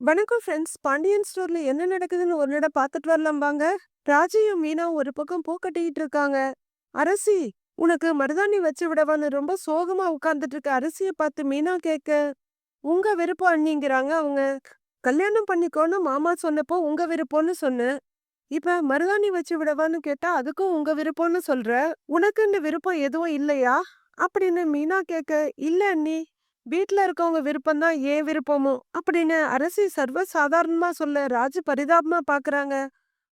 வணக்கம் ஃப்ரெண்ட்ஸ் பாண்டியன் ஸ்டோர்ல என்ன நடக்குதுன்னு ஒரு நட பார்த்துட்டு வரலாம் வாங்க ராஜையும் மீனா ஒரு பக்கம் பூ கட்டிக்கிட்டு இருக்காங்க. அரசி உனக்கு மருதாணி வச்சு விடவான்னு ரொம்ப சோகமா உட்கார்ந்துட்டு இருக்க அரசிய பார்த்து மீனா கேட்க உங்க விருப்பம் அண்ணிங்கிறாங்க அவங்க. கல்யாணம் பண்ணிக்கோன்னு மாமா சொன்னப்போ உங்க விருப்பம்னு சொன்னேன் இப்ப மருதாணி வச்சு விடவான்னு கேட்டா அதுக்கும் உங்க விருப்பம்னு சொல்ற. உனக்கு இந்த விருப்பம் எதுவும் இல்லையா? அப்படின்னு மீனா கேட்க இல்ல அண்ணி. வீட்ல இருக்கவங்க விருப்பம் தான் ஏன் விருப்பமும் அப்படின்னு அரசி சர்வ சாதாரணமா சொல்ல ராஜு பரிதாபமா பாக்குறாங்க.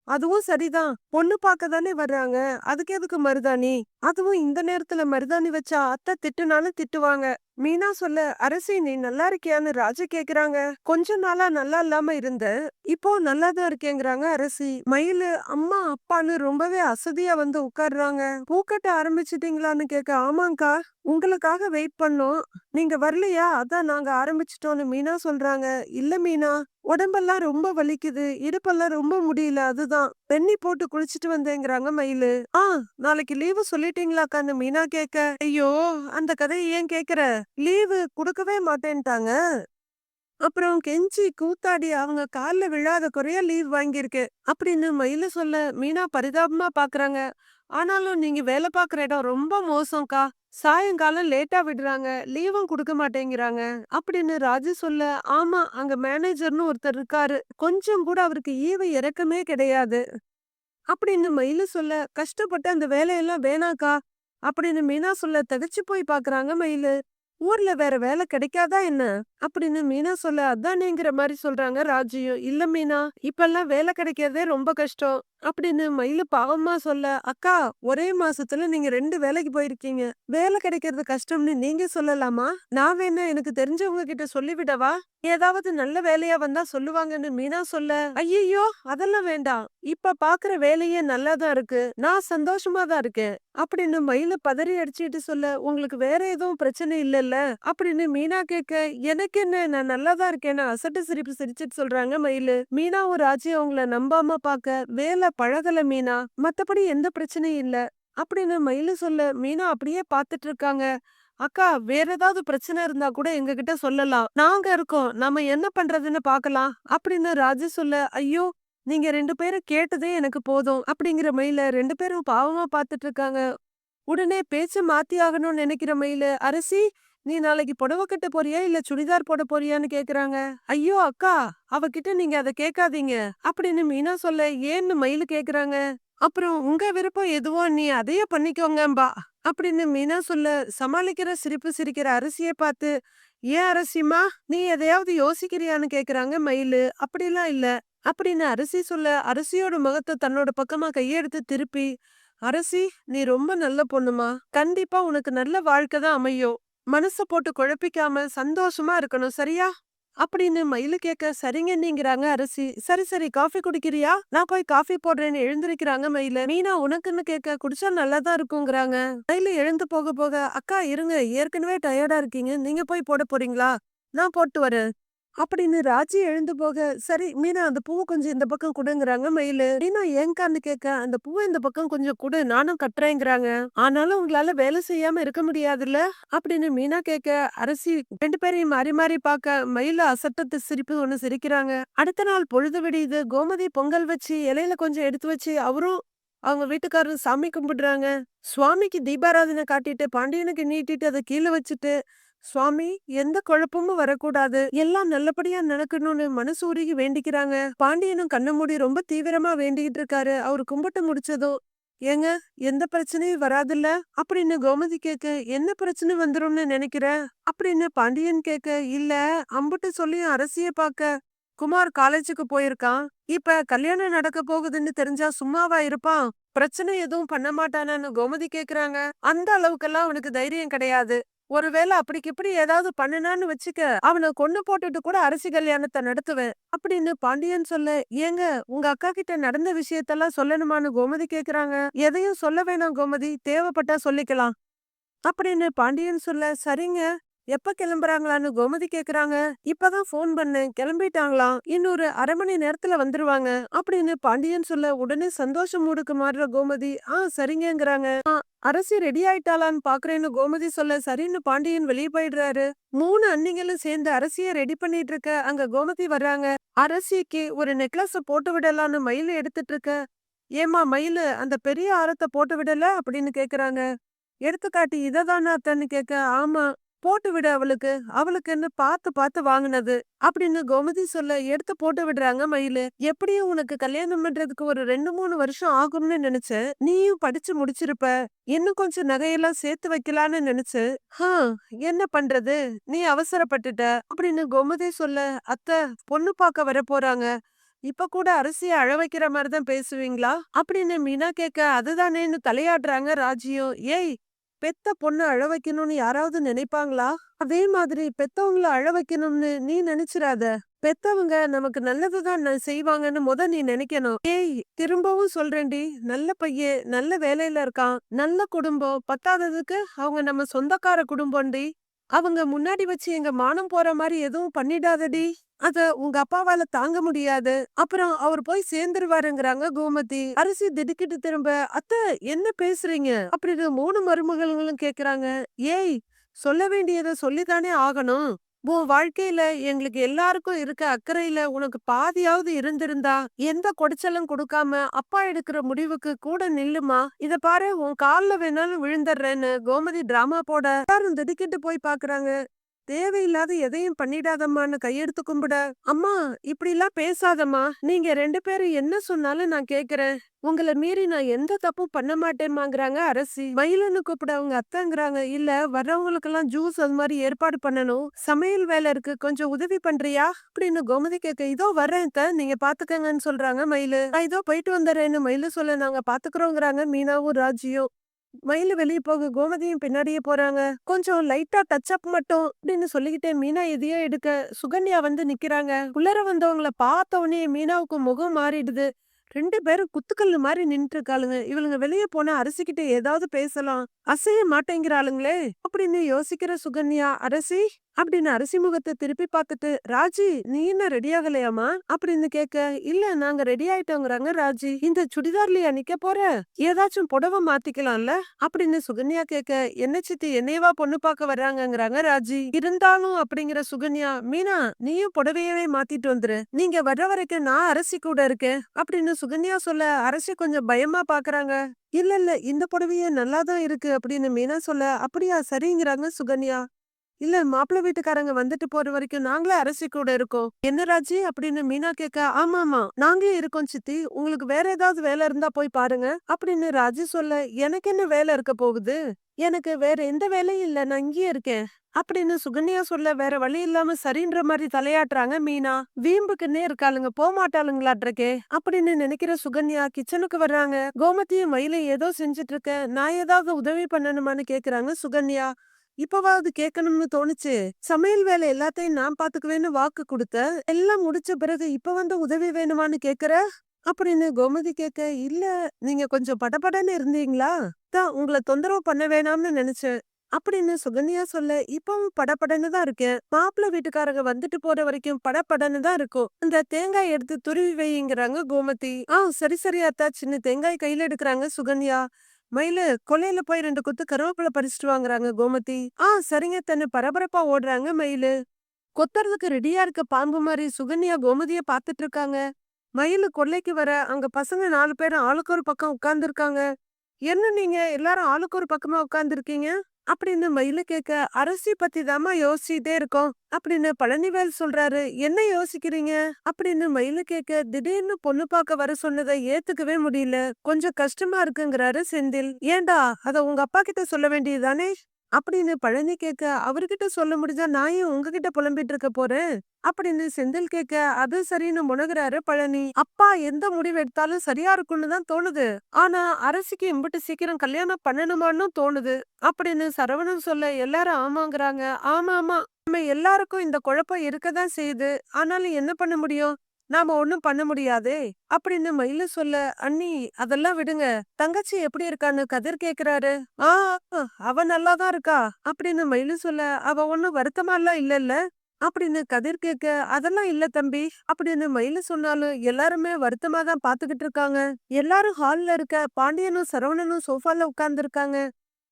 அதுவும் சரிதான். பொண்ணு பார்க்க தானே வர்றாங்க. அதுக்கு எதுக்கு மருதாணி? அதுவும் இந்த நேரத்துல மருதாணி வச்சா அத்தை திட்டுனாலும் திட்டுவாங்க. மீனா சொல்ல அரசி நீ நல்லா இருக்கியான்னு ராஜு கேக்குறாங்க. கொஞ்ச நாளா நல்லா இல்லாம இருந்த இப்போ நல்லா தான் இருக்கேங்கிறாங்க அரசி. மயிலு அம்மா அப்பான்னு ரொம்பவே அசதியா வந்து உட்காடுறாங்க பூக்கட்ட ஆரம்பிச்சிட்டீங்களான்னு கேட்க ஆமாங்கா உங்களுக்காக வெயிட் பண்ணோம். நீங்க வரலையா? அதான் நாங்க ஆரம்பிச்சிட்டோம்னு மீனா சொல்றாங்க. இல்ல மீனா உடம்பெல்லாம் ரொம்ப வலிக்குது. இடுப்பெல்லாம் ரொம்ப முடியல அதுதான். பெண்ணி போட்டு குளிச்சிட்டு வந்தேங்கிறாங்க மயிலு. ஆ நாளைக்கு லீவு சொல்லிட்டீங்களாக்கான்னு மீனா கேட்க ஐயோ அந்த கதையை ஏன் கேக்குற? லீவு கொடுக்கவே மாட்டேன்ட்டாங்க. அப்புறம் கெஞ்சி கூத்தாடி அவங்க கால்ல விழாத குறைய லீவ் வாங்கியிருக்கு. அப்படின்னு மயில சொல்ல மீனா பரிதாபமா பாக்குறாங்க. ஆனாலும் நீங்க வேலை பார்க்குற இடம் ரொம்ப மோசம்க்கா. சாயங்காலம் லேட்டா விடுறாங்க லீவும் கொடுக்க மாட்டேங்கிறாங்க. அப்படின்னு ராஜு சொல்ல ஆமா அங்க மேனேஜர்னு ஒருத்தர் இருக்காரு. கொஞ்சம் கூட அவருக்கு ஈவை இறக்கமே கிடையாது. அப்படின்னு மயிலு சொல்ல கஷ்டப்பட்டு அந்த வேலையெல்லாம் வேணாக்கா. அப்படின்னு மீனா சொல்ல தகச்சு போய் பாக்குறாங்க மயிலு. ஊர்ல வேற வேலை கிடைக்காதா என்ன? அப்படின்னு மீனா சொல்ல அதானேங்கிற மாதிரி சொல்றாங்க ராஜியும். இல்ல மீனா இப்பெல்லாம் வேலை கிடைக்கிறதே ரொம்ப கஷ்டம். அப்படின்னு மயிலு பாவமா சொல்ல அக்கா ஒரே மாசத்துல நீங்க ரெண்டு வேலைக்கு போயிருக்கீங்க. வேலை கிடைக்கிறது கஷ்டம்னு நீங்க சொல்லலாமா? நான் வேணா எனக்கு தெரிஞ்சவங்க கிட்ட சொல்லிவிடவா? ஏதாவது நல்ல வேலையா வந்தா சொல்லுவாங்கன்னு மீனா சொல்ல ஐயோ அதெல்லாம் வேண்டாம். இப்ப பாக்குற வேலையே நல்லாதான் இருக்கு. நான் சந்தோஷமா தான் இருக்கேன். அப்படின்னு மயில பதறி அடிச்சுட்டு சொல்ல உங்களுக்கு வேற எதுவும் பிரச்சனை இல்லைல்ல? அப்படின்னு மீனா கேட்க எனக்கு என்ன? நான் நல்லாதான் இருக்கேன்னு அசட்டு சிரிப்பு சிரிச்சிட்டு சொல்றாங்க மயிலு. ஒரு ஆச்சியை அவங்கள நம்பாம பாக்க வேலை பழகல மீனா மத்தபடி எந்த பிரச்சனையும் இல்ல. அப்படின்னு மயிலு சொல்ல மீனா அப்படியே பாத்துட்டு இருக்காங்க அக்கா வேற ஏதாவது பிரச்சனை இருந்தா கூட எங்க கிட்ட சொல்லலாம். நாங்க இருக்கோம். நம்ம என்ன பண்றதுன்னு பாக்கலாம். அப்படின்னு ராஜு சொல்ல ஐயோ நீங்க ரெண்டு பேரும் கேட்டதே எனக்கு போதும். அப்படிங்கிற மயில ரெண்டு பேரும் பாவமா பாத்துட்டு இருக்காங்க உடனே பேச்சு மாத்தி ஆகணும்னு நினைக்கிற மயில அரசி நீ நாளைக்கு புடவை கட்ட போறியா? இல்ல சுடிதார் போட போறியான்னு கேக்குறாங்க. ஐயோ அக்கா அவகிட்ட நீங்க அதை கேட்காதீங்க அப்படின்னு மீனா சொல்ல ஏன்னு மயிலு கேக்குறாங்க. அப்புறம் உங்க விருப்பம் எதுவோ நீ அதையே பண்ணிக்கோங்கம்பா. அப்படின்னு மீனா சொல்ல சமாளிக்கிற சிரிப்பு சிரிக்கிற அரிசியை பார்த்து ஏன் அரசிமா நீ எதையாவது யோசிக்கிறியான்னு கேக்குறாங்க மயிலு. அப்படிலாம் இல்ல. அப்படின்னு அரிசி சொல்ல அரிசியோட முகத்தை தன்னோட பக்கமா கையெடுத்து திருப்பி அரசி நீ ரொம்ப நல்ல பொண்ணுமா. கண்டிப்பா உனக்கு நல்ல வாழ்க்கை தான் அமையும். மனச போட்டு குழப்பிக்காம சந்தோஷமா இருக்கணும் சரியா? அப்படின்னு மயிலு கேட்க சரிங்க நீங்கிறாங்க அரிசி. சரி சரி காஃபி குடிக்கிறியா? நான் போய் காஃபி போடுறேன்னு எழுந்திருக்கிறாங்க மயில. மீனா உனக்குன்னு கேட்க குடிச்சா நல்லாதான் இருக்குங்கிறாங்க. மயில எழுந்து போக போக அக்கா இருங்க ஏற்கனவே டயர்டா இருக்கீங்க. நீங்க போய் போட போறீங்களா? நான் போட்டு வரேன். அப்படின்னு ராஜி எழுந்து போக சரி மீனா அந்த பூவை கொஞ்சம் இந்த பக்கம் கொடுங்கிறாங்க மயிலு. மீனா ஏங்கான்னு கேட்க அந்த பூவை இந்த பக்கம் கொஞ்சம் கொடு நானும் கட்டுறேங்கிறாங்க. ஆனாலும் உங்களால வேலை செய்யாம இருக்க முடியாதுல்ல? அப்படின்னு மீனா கேட்க அரசி ரெண்டு பேரையும் மாறி மாறி பார்க்க மயில அசட்டத்து சிரிப்பு ஒண்ணு சிரிக்கிறாங்க. அடுத்த நாள் பொழுது விடியுது. கோமதி பொங்கல் வச்சு இலையில கொஞ்சம் எடுத்து வச்சு அவரும் அவங்க வீட்டுக்காரரும் சாமி கும்பிடுறாங்க. சுவாமிக்கு தீபாராதனை காட்டிட்டு பாண்டியனுக்கு நீட்டிட்டு அதை கீழே வச்சுட்டு சுவாமி எந்த குழப்பமும் வரக்கூடாது. எல்லாம் நல்லபடியா நடக்கணும்னு மனசு உருகி வேண்டிக்கிறாங்க. பாண்டியனும் கண்ண மூடி ரொம்ப தீவிரமா வேண்டிக்கிட்டு இருக்காரு. அவர் கும்பிட்டு முடிச்சதும் ஏங்க எந்த பிரச்சனையும் வராதுல்ல? அப்படின்னு கோமதி கேட்க என்ன பிரச்சனை வந்துரும்னு நினைக்கிற? அப்படின்னு பாண்டியன் கேட்க இல்ல அம்புட்டு சொல்லியும் அரசிய பார்க்க குமார் காலேஜுக்கு போயிருக்கான். இப்ப கல்யாணம் நடக்க போகுதுன்னு தெரிஞ்சா சும்மாவா இருப்பான். பிரச்சனை எதுவும் பண்ண மாட்டானான்னு கோமதி கேக்குறாங்க. அந்த அளவுக்கெல்லாம் அவனுக்கு தைரியம் கிடையாது. ஒருவேளை அப்படிக்கு இப்படி ஏதாவது பண்ணுனான்னு வச்சுக்க அவனை கொன்னு போட்டுட்டு கூட அரசி கல்யாணத்தை நடத்துவேன் அப்படின்னு பாண்டியன் சொல்ல ஏங்க உங்க அக்கா கிட்ட நடந்த விஷயத்தெல்லாம் சொல்லணுமான்னு கோமதி கேக்குறாங்க. எதையும் சொல்ல வேணாம் கோமதி தேவைப்பட்டா சொல்லிக்கலாம். அப்படின்னு பாண்டியன் சொல்ல சரிங்க எப்ப கிளம்புறாங்களான்னு கோமதி கேக்குறாங்க. இப்பதான் ஃபோன் பண்ணேன். கிளம்பிட்டாங்களாம் இன்னொரு அரை மணி நேரத்துல வந்துருவாங்க. அப்படின்னு பாண்டியன் சொல்ல உடனே சந்தோஷம் மூடுக்கு மாறுற கோமதி ஆ சரிங்கிறாங்க அரசி ரெடி ஆயிட்டாளான்னு பாக்குறேன்னு கோமதி சொல்ல சரின்னு பாண்டியன் வெளியே போயிடுறாரு. மூணு அன்னிங்களும் சேர்ந்து அரசிய ரெடி பண்ணிட்டு இருக்க அங்க கோமதி வர்றாங்க. அரசிக்கு ஒரு நெக்லஸ் போட்டு விடலான்னு மயில எடுத்துட்டு இருக்க ஏமா மயிலு அந்த பெரிய ஆரத்தை போட்டு விடல? அப்படின்னு கேக்குறாங்க. எடுத்துக்காட்டி இததானா அத்தன்னு கேட்க ஆமா. போட்டு விடு அவளுக்கு. அவளுக்கு என்ன பார்த்து பார்த்து வாங்குனது? அப்படின்னு கோமதி சொல்ல எடுத்து போட்டு விடுறாங்க மயிலு. எப்படியும் உனக்கு கல்யாணம் பண்றதுக்கு ஒரு ரெண்டு மூணு வருஷம் ஆகும்னு நினைச்சேன் நீயும் படிச்சு முடிச்சிருப்ப. இன்னும் கொஞ்சம் நகையெல்லாம் சேர்த்து வைக்கலான்னு நினைச்சு ஹ என்ன பண்றது? நீ அவசரப்பட்டுட்ட. அப்படின்னு கோமதி சொல்ல அத்தை பொண்ணு பார்க்க வர போறாங்க. இப்ப கூட அரிசிய அழ வைக்கிற மாதிரி தான் பேசுவீங்களா? அப்படின்னு மீனா கேட்க அதுதானேன்னு தலையாடுறாங்க ராஜியும். ஏய் பெத்த பொண்ணு அழ வைக்கணும்னு யாராவது நினைப்பாங்களா? அதே மாதிரி பெத்தவங்கள அழ வைக்கணும்னு நீ நினைச்சிடாத பெத்தவங்க நமக்கு நல்லதுதான் செய்வாங்கன்னு முத நீ நினைக்கணும். ஏய் திரும்பவும் சொல்றேன்டி. நல்ல பையன் நல்ல வேலையில இருக்கான். நல்ல குடும்பம். பத்தாததுக்கு அவங்க நம்ம சொந்தக்கார குடும்பம்டி. அவங்க முன்னாடி வச்சு எங்க மானம் போற மாதிரி எதுவும் பண்ணிடாதடி. அத உங்க அப்பாவால தாங்க முடியாது. அப்புறம் அவர் போய் சேர்ந்துருவாருங்கிறாங்க கோமதி. அரிசி திடுக்கிட்டு திரும்ப அத்தை என்ன பேசுறீங்க? அப்படின்னு மூணு மருமகளும் கேக்குறாங்க. ஏய் சொல்ல வேண்டியதை சொல்லித்தானே ஆகணும். உன் வாழ்க்கையில எங்களுக்கு எல்லாருக்கும் இருக்க அக்கறையில உனக்கு பாதியாவது இருந்திருந்தா எந்த குடைச்சலும் கொடுக்காம அப்பா எடுக்கிற முடிவுக்கு கூட நில்லுமா? இத பாரு உன் கால்ல வேணாலும் விழுந்துடுறேன்னு கோமதி டிராமா போட எல்லாரும் திடுக்கிட்டு போய் பாக்குறாங்க. தேவையில்லாத எதையும் பண்ணிடாதம்மான்னு கையெடுத்து கும்பிட அம்மா இப்படிலாம் பேசாதம்மா. நீங்க ரெண்டு பேரும் என்ன சொன்னாலும் நான் கேக்குறேன். உங்களை மீறி நான் எந்த தப்பும் பண்ண மாட்டேன்மாங்கிறாங்க அரசி. மயிலன்னு கூப்பிட அவங்க அத்தைங்கிறாங்க. இல்ல வர்றவங்களுக்கெல்லாம் ஜூஸ் அது மாதிரி ஏற்பாடு பண்ணணும். சமையல் வேலை இருக்கு. கொஞ்சம் உதவி பண்றியா? அப்படின்னு கோமதி கேட்க இதோ வர்றேன் அத்தை, நீங்க பாத்துக்கங்கன்னு சொல்றாங்க மயிலு. நான் இதோ போயிட்டு வந்துடுறேன்னு மயிலு சொல்ல நாங்க பாத்துக்கிறோங்கிறாங்க. மீனாவும் ராஜியும். மயிலு வெளிய போக கோமதியும் பின்னாடியே போறாங்க. கொஞ்சம் லைட்டா டச் அப் மட்டும் அப்படின்னு சொல்லிக்கிட்டே மீனா எதையோ எடுக்க. சுகன்யா வந்து நிக்கிறாங்க. உள்ளர வந்தவங்கள பார்த்த உடனே மீனாவுக்கு முகம் மாறிடுது. ரெண்டு பேரும் குத்துக்கல்லு மாதிரி நின்னுட்டு இருக்காளுங்க இவளுங்க வெளியே போனா அரசிக்கிட்ட ஏதாவது பேசலாம். அசைய மாட்டேங்கிறாளுங்களே அப்படின்னு யோசிக்கிற சுகன்யா அரசி அப்படின்னு அரிசி முகத்தை திருப்பி பார்த்துட்டு ராஜி நீ என்ன ரெடி ஆகலையாமா அப்படின்னு கேட்க இல்ல நாங்க ரெடி ஆயிட்டோங்கிறாங்க ராஜி. இந்த சுடிதார்லயா நிக்க போற? ஏதாச்சும் புடவை மாத்திக்கலாம்ல? அப்படின்னு சுகன்யா கேட்க என்ன சித்தி என்னையவா பொண்ணு பார்க்க வர்றாங்கங்கிறாங்க ராஜி. இருந்தாலும் அப்படிங்கிற சுகன்யா மீனா நீயும் புடவையவே மாத்திட்டு வந்துரு. நீங்க வர்ற வரைக்கும் நான் அரசி கூட இருக்கேன் அப்படின்னு சுகன்யா சொல்ல அரசி கொஞ்சம் பயமா பாக்குறாங்க. இல்ல இல்ல இந்த புடவையே நல்லாதான் இருக்கு அப்படின்னு மீனா சொல்ல அப்படியா சரிங்கிறாங்க சுகன்யா. இல்ல மாப்பிள்ளை வீட்டுக்காரங்க வந்துட்டு போற வரைக்கும் நாங்களே அரசி கூட இருக்கோம். என்ன ராஜி? அப்படின்னு மீனா கேட்க ஆமா ஆமா நாங்களே இருக்கோம் சித்தி. உங்களுக்கு வேற ஏதாவது வேலை இருந்தா போய் பாருங்க அப்படின்னு ராஜி சொல்ல எனக்கு என்ன வேலை இருக்க போகுது? எனக்கு வேற எந்த வேலையும் இல்ல நான் இங்கேயே இருக்கேன் அப்படின்னு சுகன்யா சொல்ல வேற வழி இல்லாம சரின்ற மாதிரி தலையாட்டுறாங்க மீனா. வீம்புக்குன்னே இருக்காளுங்க போமாட்டாளுங்களாட்ருக்கே அப்படின்னு நினைக்கிற சுகன்யா கிச்சனுக்கு வர்றாங்க. கோமதியும் மயிலை ஏதோ செஞ்சுட்டு இருக்க நான் ஏதாவது உதவி பண்ணணுமான்னு கேக்குறாங்க சுகன்யா. இப்பவாவது கேட்கணும்னு தோணுச்சு. சமையல் வேலை எல்லாத்தையும் நான் பாத்துக்குவேன்னு வாக்கு கொடுத்த எல்லாம் முடிச்ச பிறகு இப்ப வந்து உதவி வேணுமான்னு கேக்குற? அப்படின்னு கோமதி கேட்க இல்ல நீங்க கொஞ்சம் படபடன்னு இருந்தீங்களா? தான் உங்களை தொந்தரவு பண்ண வேணாம்னு நினைச்சேன். அப்படின்னு சுகன்யா சொல்ல இப்பவும் படப்படன்னு தான் இருக்கேன். மாப்பிள்ள வீட்டுக்காரங்க வந்துட்டு போற வரைக்கும் படப்படன்னு தான் இருக்கும். இந்த தேங்காய் எடுத்து துருவி வைங்கிறாங்க கோமதி. ஆ சரி சரி அத்தா சின்ன தேங்காய் கையில எடுக்கிறாங்க சுகன்யா. மயிலு கொல்லையில போய் ரெண்டு கொத்து கருவேப்பிலை பறிச்சுட்டு வாங்குறாங்க கோமதி. ஆ சரிங்க தன்னு பரபரப்பா ஓடுறாங்க மயிலு. கொத்துறதுக்கு ரெடியா இருக்க பாம்பு மாதிரி சுகன்யா கோமதிய பாத்துட்டு இருக்காங்க. மயிலு கொல்லைக்கு வர அங்க பசங்க நாலு பேரும் ஆளுக்கு ஒரு பக்கம் உட்கார்ந்துருக்காங்க. என்ன நீங்க எல்லாரும் ஆளுக்கு ஒரு பக்கமா உட்கார்ந்துருக்கீங்க? அப்படின்னு மயிலு கேட்க அரசி பத்தி தாமா யோசிச்சுட்டே இருக்கோம். அப்படின்னு பழனிவேல் சொல்றாரு. என்ன யோசிக்கிறீங்க? அப்படின்னு மயிலு கேட்க திடீர்னு பொண்ணு பார்க்க வர சொன்னதை ஏத்துக்கவே முடியல. கொஞ்சம் கஷ்டமா இருக்குங்கிறாரு செந்தில். ஏண்டா? அத உங்க அப்பா கிட்ட சொல்ல வேண்டியதுதானே அப்படின்னு பழனி கேட்க அவர்கிட்ட சொல்ல முடிஞ்சா நான் ஏன் உங்ககிட்ட புலம்பிட்டு இருக்க போறேன்? அப்படின்னு செந்தில் கேட்க அது சரின்னு முனகுறாரு பழனி. அப்பா எந்த முடிவு எடுத்தாலும் சரியா இருக்கும்னு தான் தோணுது. ஆனா அரசிக்கு இம்பிட்டு சீக்கிரம் கல்யாணம் பண்ணணுமான்னு தோணுது. அப்படின்னு சரவணன் சொல்ல எல்லாரும் ஆமாங்கிறாங்க. ஆமா ஆமா. நம்ம எல்லாருக்கும் இந்த குழப்பம் இருக்கதான் செய்யுது. ஆனாலும் என்ன பண்ண முடியும்? நாம ஒண்ணும் பண்ண முடியாதே அப்படின்னு மயில சொல்ல அண்ணி அதெல்லாம் விடுங்க. தங்கச்சி எப்படி இருக்கான்னு கதிர் கேக்குறாரு. ஆ அவ நல்லாதான் இருக்கா? அப்படின்னு மயிலு சொல்ல அவ ஒண்ணும் வருத்தமா எல்லாம் இல்லல்ல? அப்படின்னு கதிர் கேட்க அதெல்லாம் இல்ல தம்பி அப்படின்னு மயிலு சொன்னாலும் எல்லாருமே வருத்தமா தான் பாத்துக்கிட்டு இருக்காங்க. எல்லாரும் ஹால்ல இருக்க பாண்டியனும் சரவணனும் சோஃபால உட்கார்ந்து இருக்காங்க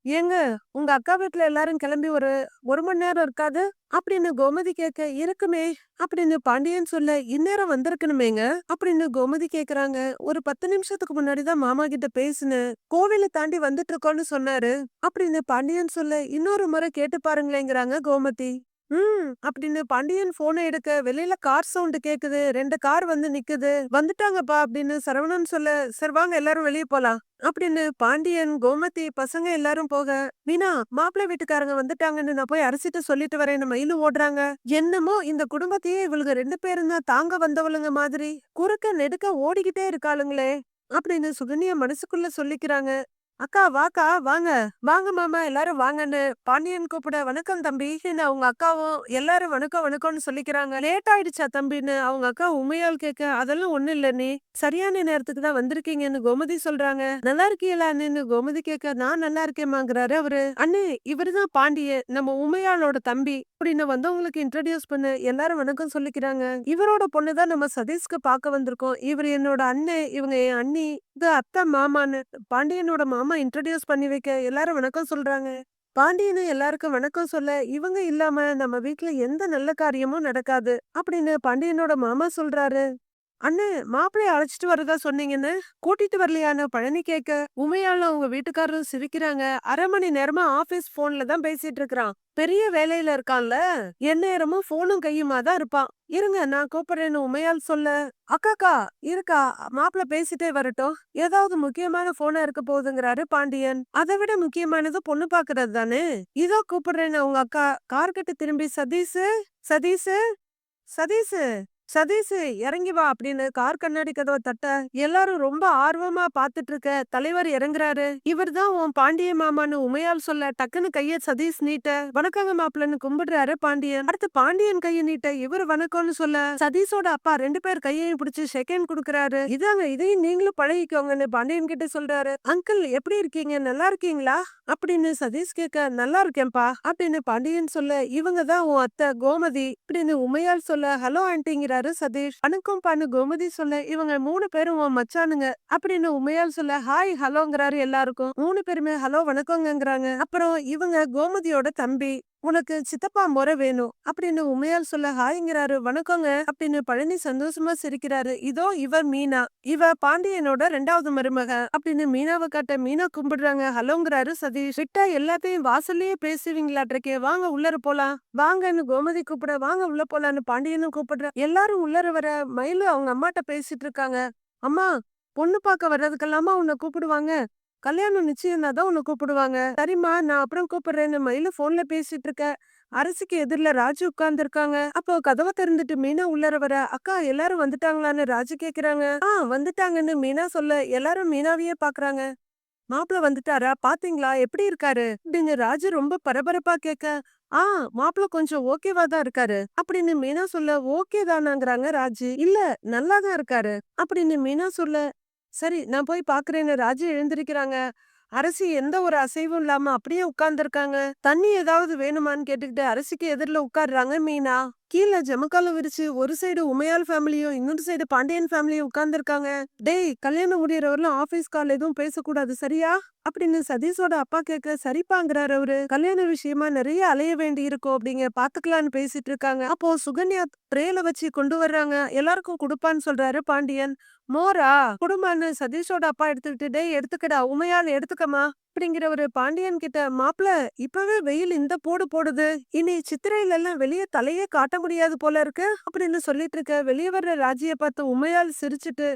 ஏங்க உங்க அக்கா வீட்டுல எல்லாரும் கிளம்பி ஒரு ஒரு மணி நேரம் இருக்காது? அப்படின்னு கோமதி கேட்க இருக்குமே அப்படின்னு பாண்டியன் சொல்ல இந்நேரம் வந்திருக்கணுமேங்க அப்படின்னு கோமதி கேக்குறாங்க ஒரு பத்து நிமிஷத்துக்கு முன்னாடிதான் மாமா கிட்ட பேசுனேன். கோவில தாண்டி வந்துட்டு இருக்கோம்னு சொன்னாரு அப்படின்னு பாண்டியன் சொல்ல இன்னொரு முறை கேட்டு பாருங்களேங்கிறாங்க கோமதி. ம் அப்படின்னு பாண்டியன் போனை எடுக்க வெளியில கார் சவுண்டு கேக்குது. ரெண்டு கார் வந்து நிக்குது. வந்துட்டாங்கப்பா அப்படின்னு சரவணன் சொல்ல சரி வாங்க எல்லாரும் வெளியே போலாம் அப்படின்னு பாண்டியன் கோமதி பசங்க எல்லாரும் போக மீனா மாப்பிள்ளை வீட்டுக்காரங்க வந்துட்டாங்கன்னு நான் போய் அரசிட்ட சொல்லிட்டு வரேன்னு மயிலும் ஓடுறாங்க. என்னமோ இந்த குடும்பத்தையே இவளுங்க ரெண்டு பேரும் தான் தாங்க வந்தவளுங்க மாதிரி குறுக்க நெடுக்க ஓடிக்கிட்டே இருக்காளுங்களே அப்படின்னு சுகன்யா மனசுக்குள்ள சொல்லிக்கிறாங்க. அக்கா வாக்கா வாங்க. வாங்க மாமா எல்லாரும் வாங்கன்னு பாண்டியன் கூப்பிட வணக்கம் தம்பி. என்ன அவங்க அக்காவும் எல்லாரும் வணக்கம் வணக்கம்னு சொல்லிக்கிறாங்க. லேட் ஆயிடுச்சா தம்பின்னு அவங்க அக்கா உண்மையால் கேட்க அதெல்லாம் ஒண்ணு இல்ல நீ. சரியான நேரத்துக்கு தான் வந்திருக்கீங்கன்னு கோமதி சொல்றாங்க. நல்லா இருக்கீங்களா அண்ணன்னு கோமதி கேட்க நான் நல்லா இருக்கேமாங்கிறாரு அவரு. அண்ணே இவருதான் பாண்டிய நம்ம உமையாளோட தம்பி. அப்படின்னு வந்தவங்களுக்கு இன்ட்ரடியூஸ் பண்ண எல்லாரும் வணக்கம் சொல்லிக்கிறாங்க. இவரோட பொண்ணுதான் நம்ம சதீஷ்க்கு பார்க்க வந்திருக்கோம். இவர் என்னோட அண்ணன் இவங்க என் அண்ணி இது அத்தை மாமான்னு. பாண்டியனோட மாமா இன்ட்ரடியூஸ் பண்ணி வைக்க எல்லாரும் வணக்கம் சொல்றாங்க. பாண்டியனு எல்லாருக்கும் வணக்கம் சொல்ல இவங்க இல்லாம நம்ம வீட்ல எந்த நல்ல காரியமும் நடக்காது அப்படின்னு பாண்டியனோட மாமா சொல்றாரு. அண்ணே மாப்பிள்ளைய அழைச்சிட்டு வரதா சொன்னீங்கன்னு கூட்டிட்டு வரலையான்னு பழனி கேட்க உமையால உங்க வீட்டுக்காரரும் சிரிக்கிறாங்க. அரை மணி நேரமா ஆபீஸ் போன்ல தான் பேசிட்டு இருக்கிறான். பெரிய வேலையில இருக்கான்ல எந்நேரமும் போனும் கையுமா தான் இருப்பான். இருங்க நான் கூப்பிடுறேன்னு உமையால் சொல்ல அக்காக்கா இருக்கா மாப்பிள்ள பேசிட்டே வரட்டும். ஏதாவது முக்கியமான போனா இருக்க போகுதுங்கிறாரு பாண்டியன். அதை விட முக்கியமானது பொண்ணு பாக்குறது தானே? இதோ கூப்பிடுறேன்னு அவங்க அக்கா கார் கிட்ட திரும்பி சதீஷ் சதீஷ் சதீஷ் சதீஷ் இறங்கி வா அப்படின்னு கார் கண்ணாடி கதவை தட்ட எல்லாரும் ரொம்ப ஆர்வமா பாத்துட்டு இருக்க தலைவர் இறங்குறாரு. இவர்தான் உன் பாண்டிய மாமான்னு உமையால் சொல்ல டக்குன்னு கைய சதீஷ் நீட்ட வணக்கங்க மாப்பிள்ளன்னு கும்பிடுறாரு பாண்டியன். அடுத்து பாண்டியன் கைய நீட்ட இவர் வணக்கம்னு சொல்ல சதீஷோட அப்பா ரெண்டு பேர் கையையும் பிடிச்சு செகண்ட் கொடுக்கறாரு. இதாங்க இதையும் நீங்களும் பழகிக்கோங்கன்னு பாண்டியன் கிட்ட சொல்றாரு. அங்கிள் எப்படி இருக்கீங்க? நல்லா இருக்கீங்களா? அப்படின்னு சதீஷ் கேட்க நல்லா இருக்கேன்பா அப்படின்னு பாண்டியன் சொல்ல இவங்க தான் உன் அத்தை கோமதி அப்படின்னு உமையால் சொல்ல ஹலோ ஆண்டிங்கிறாரு. சதீஷ் வணக்கம் பானு கோமதி சொல்ல இவங்க மூணு பேரும் உன் மச்சானுங்க அப்படின்னு உமையால் சொல்ல ஹாய் ஹலோங்கிறாரு எல்லாருக்கும். மூணு பேருமே ஹலோ வணக்கங்கிறாங்க அப்புறம் இவங்க கோமதியோட தம்பி உனக்கு சித்தப்பா முறை வேணும் அப்படின்னு உமையால் சொல்ல ஹாய்ங்கிறாரு வணக்கங்க அப்படின்னு பழனி சந்தோஷமா சிரிக்கிறாரு. இதோ இவர் மீனா. இவ பாண்டியனோட ரெண்டாவது மருமக அப்படின்னு மீனாவை காட்ட மீனா கும்பிடுறாங்க. ஹலோங்கிறாரு சதீஷ். விட்டா எல்லாத்தையும் வாசல்லயே பேசுவீங்களாட்டிருக்கே வாங்க உள்ளர போலாம். வாங்கன்னு கோமதி கூப்பிட வாங்க உள்ள போலான்னு பாண்டியனும் கூப்பிடுற. எல்லாரும் உள்ளர வர மயிலு அவங்க அம்மாட்ட பேசிட்டு இருக்காங்க அம்மா பொண்ணு பார்க்க வர்றதுக்கெல்லாமா உன்னை கூப்பிடுவாங்க? கல்யாணம் நிச்சயம் தான் உன்னை கூப்பிடுவாங்க. சரிம்மா நான் அப்புறம் கூப்பிடுறேன்னு மயில போன்ல பேசிட்டு இருக்க. அரசுக்கு எதிரில ராஜு உட்கார்ந்து இருக்காங்க அப்போ கதவை திறந்துட்டு மீனா உள்ளர வர. அக்கா எல்லாரும் வந்துட்டாங்களான்னு ராஜு கேக்குறாங்க. ஆ வந்துட்டாங்கன்னு மீனா சொல்ல எல்லாரும் மீனாவையே பாக்குறாங்க. மாப்பிள்ள வந்துட்டாரா? பாத்தீங்களா? எப்படி இருக்காரு? அப்படின்னு ராஜு ரொம்ப பரபரப்பா கேட்க ஆ மாப்பிள்ள கொஞ்சம் ஓகேவா தான் இருக்காரு. அப்படின்னு மீனா சொல்ல ஓகே தானாங்கிறாங்க ராஜு. இல்ல நல்லா தான் இருக்காரு. அப்படின்னு மீனா சொல்ல சரி நான் போய் பாக்குறேன்னு ராஜு எழுந்திருக்கிறாங்க. அரசி எந்த ஒரு அசைவும் இல்லாம அப்படியே உட்கார்ந்துருக்காங்க. தண்ணி ஏதாவது வேணுமான்னு கேட்டுக்கிட்டு அரசிக்கு எதிரில் உட்கார்றாங்க மீனா. கீழே ஜமக்கால விரிச்சு ஒரு சைடு உமையால் ஃபேமிலியும் இன்னொரு சைடு பாண்டியன் ஃபேமிலியும் உட்கார்ந்துருக்காங்க. டேய் கல்யாணம் முடியறவரெல்லாம் ஆபீஸ் கால் எதுவும் பேசக்கூடாது சரியா? அப்படின்னு சதீஷோட அப்பா கேட்க சரிப்பாங்கிறாரு அவரு. கல்யாண விஷயமா நிறைய அலைய வேண்டி இருக்கும் அப்படிங்க பாத்துக்கலான்னு பேசிட்டு இருக்காங்க. அப்போ சுகன்யா ட்ரேல வச்சு கொண்டு வர்றாங்க. எல்லாருக்கும் கொடுப்பான்னு சொல்றாரு பாண்டியன். மோரா குடும்பான்னு சதீஷோட அப்பா எடுத்துக்கிட்டு டேய் எடுத்துக்கடா உமையால் எடுத்துக்கமா அப்படிங்கிற ஒரு பாண்டியன் கிட்ட மாப்பிள இப்பவே வெயில் இந்த போடு போடுது. இனி சித்திரையில எல்லாம் வெளியே தலையே காட்ட முடியாது போல இருக்கு. அப்படின்னு சொல்லிட்டு இருக்க வெளியே வர்ற ராஜிய பார்த்து உமையால் சிரிச்சிட்டு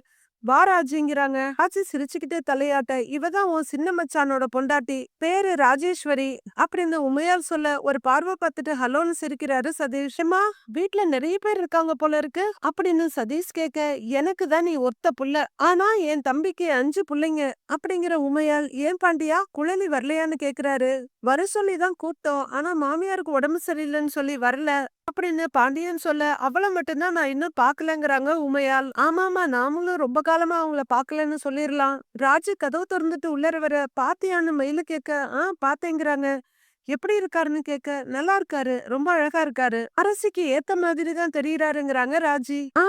வா ராஜிங்கிறாங்க ராஜி சிரிச்சுக்கிட்டே தலையாட்ட இவதான் உன் சின்ன மச்சானோட பொண்டாட்டி. பேரு ராஜேஸ்வரி. அப்படின்னு உமையால் சொல்ல ஒரு பார்வை பார்த்துட்டு ஹலோன்னு சிரிக்கிறாரு சதீஷ். அம்மா வீட்ல நிறைய பேர் இருக்காங்க போல இருக்கு. அப்படின்னு சதீஷ் கேட்க எனக்கு தான் நீ ஒத்த புள்ள. ஆனா என் தம்பிக்கு அஞ்சு புள்ளைங்க. அப்படிங்கிற உமையால் ஏன் பாண்டியா குழலி வரலையான்னு கேக்குறாரு. வர சொல்லிதான் கூப்பிட்டோம் ஆனா மாமியாருக்கு உடம்பு சரியில்லைன்னு சொல்லி வரல. அப்படின்னு பாண்டியன் சொல்ல அவள மட்டும்தான் நான் இன்னும் பாக்கலங்கிறாங்க உமையால். ஆமாமா நாமளும் ரொம்ப காலமா அவங்கள பாக்கலன்னு சொல்லிடலாம் ராஜு கதவு திறந்துட்டு உள்ளர வர பாத்தியான்னு மயிலு கேட்க ஆ பாத்தேங்கிறாங்க எப்படி இருக்காருன்னு கேட்க நல்லா இருக்காரு ரொம்ப அழகா இருக்காரு. அரசிக்கு ஏத்த மாதிரி தான் தெரியறாருங்கிறாங்க ராஜி. ஆ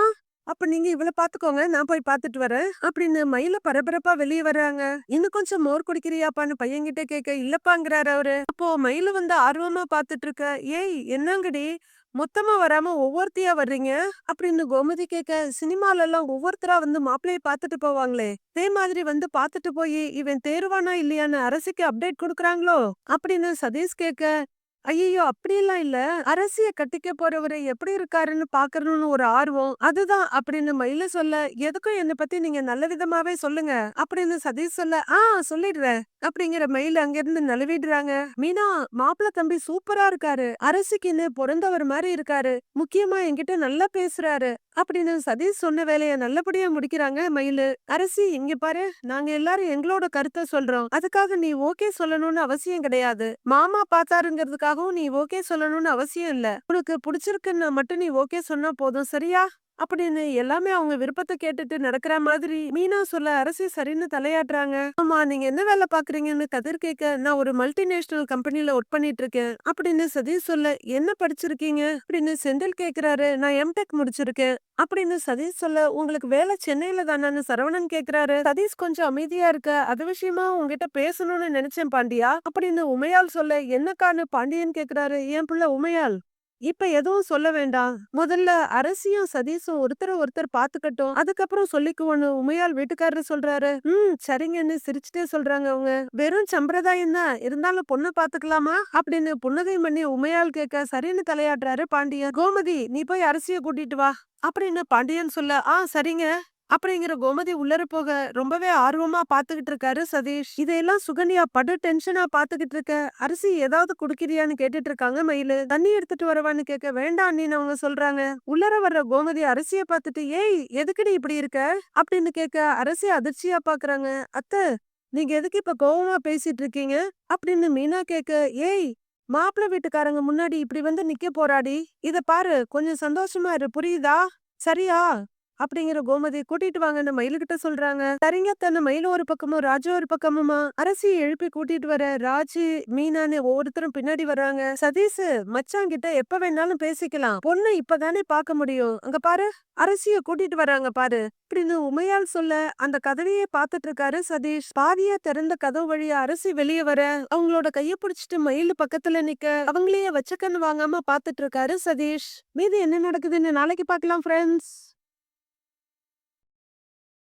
அப்ப நீங்க இவள பாத்துக்கோங்க நான் போய் பாத்துட்டு வரேன் அப்படின்னு மயில பரபரப்பா வெளியே வர்றாங்க. இன்னும் கொஞ்சம் மோர் குடிக்கிறியாப்பான்னு பையன்கிட்ட கேட்க இல்லப்பாங்கிறாரு அவரு. அப்போ மயில வந்து ஆர்வமா பாத்துட்டு இருக்க ஏய் என்னங்கடி? மொத்தமா வராம ஒவ்வொருத்தையா வர்றீங்க? அப்படின்னு கோமதி கேட்க சினிமால எல்லாம் ஒவ்வொருத்தரா வந்து மாப்பிள்ளைய பாத்துட்டு போவாங்களே? அதே மாதிரி வந்து பாத்துட்டு போய் இவன் தேர்வானா இல்லையான்னு அரசுக்கு அப்டேட் கொடுக்குறாங்களோ? அப்படின்னு சதீஷ் கேட்க ஐயோ அப்படியெல்லாம் இல்ல. அரசிய கட்டிக்க போறவரு எப்படி இருக்காருன்னு பாக்கணும்னு ஒரு ஆர்வம். அதுதான் அப்படின்னு மயில சொல்ல எதுக்கும் என்னை பத்தி நீங்க நல்ல விதமாவே சொல்லுங்க அப்படின்னு சதீஷ் சொல்ல ஆ சொல்லிடுறேன் அப்படிங்கிற மயில் அங்கிருந்து நழுவிடுறாங்க. மீனா மாப்பிள்ள தம்பி சூப்பரா இருக்காரு. அரசிக்குன்னு பிறந்தவர் மாதிரி இருக்காரு. முக்கியமா என்கிட்ட நல்லா பேசுறாரு அப்படின்னு சதீஷ் சொன்ன வேலைய நல்லபடியா முடிக்கிறாங்க மயிலு. அரசி இங்க பாரு. நாங்க எல்லாரும் எங்களோட கருத்தை சொல்றோம். அதுக்காக நீ ஓகே சொல்லணும்னு அவசியம் கிடையாது. மாமா பார்த்தாருங்கிறதுக்காக பார்த்தாருங்கிறதுக்காகவும் நீ ஓகே சொல்லணும்னு அவசியம் இல்ல. உனக்கு பிடிச்சிருக்குன்னு மட்டும் நீ ஓகே சொன்னா போதும். சரியா? அப்படின்னு எல்லாமே அவங்க விருப்பத்தை கேட்டுட்டு நடக்கிற மாதிரி மீனா சொல்ல அரசி சரின்னு தலையாட்டுறாங்க. ஆமா நீங்க என்ன வேலை பாக்குறீங்கன்னு கதிர் கேட்க நான் ஒரு மல்டிநேஷனல் கம்பெனில ஒர்க் பண்ணிட்டு இருக்கேன் அப்படின்னு சதீஷ் சொல்ல என்ன படிச்சிருக்கீங்க? அப்படின்னு செந்தில் கேக்குறாரு நான் எம்டெக் முடிச்சிருக்கேன். அப்படின்னு சதீஷ் சொல்ல உங்களுக்கு வேலை சென்னையில தானு சரவணன் கேக்குறாரு சதீஷ் கொஞ்சம் அமைதியா இருக்க அது விஷயமா உங்ககிட்ட பேசணும்னு நினைச்சேன் பாண்டியா? அப்படின்னு உமையால் சொல்ல என்னக்கான்னு பாண்டியன் கேக்குறாரு என் பிள்ளை உமையால்? இப்ப எதுவும் சொல்ல வேண்டாம். முதல்ல அரசியும் சதீஷும் ஒருத்தர ஒருத்தர் பாத்துக்கட்டும் அதுக்கப்புறம் சொல்லிக்குவோன்னு உமையால் வீட்டுக்காரரு சொல்றாரு. ம் சரிங்கன்னு சிரிச்சுட்டே சொல்றாங்க அவங்க. வெறும் சம்பிரதாயம் தான். இருந்தாலும் பொண்ணு பாத்துக்கலாமா அப்படின்னு புன்னகை பண்ணி உமையால் கேட்க சரின்னு தலையாடுறாரு பாண்டியன். கோமதி நீ போய் அரசிய கூட்டிட்டு வா. அப்படின்னு பாண்டியன் சொல்ல ஆ சரிங்க. அப்படிங்கிற கோமதி உள்ளர போக ரொம்பவே ஆர்வமா பாத்துக்கிட்டு இருக்காரு சதீஷ். இதையெல்லாம் சுகன்யா படு டென்ஷனா பாத்துக்கிட்டு இருக்க அரிசி ஏதாவது குடுக்கிறியான்னு கேட்டுட்டு இருக்காங்க மயிலு. தண்ணி எடுத்துட்டு வரவான்னு கேட்க வேண்டாம் அண்ணின்னு அவங்க சொல்றாங்க. உள்ளர வர்ற கோமதி அரிசிய பாத்துட்டு ஏய் எதுக்குடி இப்படி இருக்க? அப்படின்னு கேட்க அரிசி அதிர்ச்சியா பாக்குறாங்க. அத்தை நீங்க எதுக்கு இப்ப கோவமா பேசிட்டு இருக்கீங்க? அப்படின்னு மீனா கேட்க ஏய் மாப்பிள்ளை வீட்டுக்காரங்க முன்னாடி இப்படி வந்து நிக்க போறாடி. இத பாரு கொஞ்சம் சந்தோஷமா இரு. புரியுதா? சரியா? அப்படிங்கிற கோமதி கூட்டிட்டு வாங்கன்னு மயிலுகிட்ட சொல்றாங்க. சரிங்க தன்னை மயில் ஒரு பக்கமும் ராஜா ஒரு பக்கமுமா? அரசியை எழுப்பி கூட்டிட்டு வர ராஜு மீனான்னு ஒவ்வொருத்தரும் பின்னாடி வர்றாங்க. சதீஷ் மச்சான் கிட்ட எப்ப வேணாலும் பேசிக்கலாம். பொண்ணு இப்பதானே பார்க்க முடியும். அங்க பாரு அரசிய கூட்டிட்டு வராங்க பாரு. அப்படின்னு உமையால் சொல்ல அந்த கதவையே பாத்துட்டு இருக்காரு சதீஷ். பாதியா திறந்த கதவு வழியா அரசி வெளியே வர அவங்களோட கைய புடிச்சிட்டு மயில் பக்கத்துல நிக்க அவங்களையே வச்சக்கன்னு வாங்காம பாத்துட்டு இருக்காரு சதீஷ். மீது என்ன நடக்குதுன்னு நாளைக்கு பாக்கலாம் ஃப்ரெண்ட்ஸ்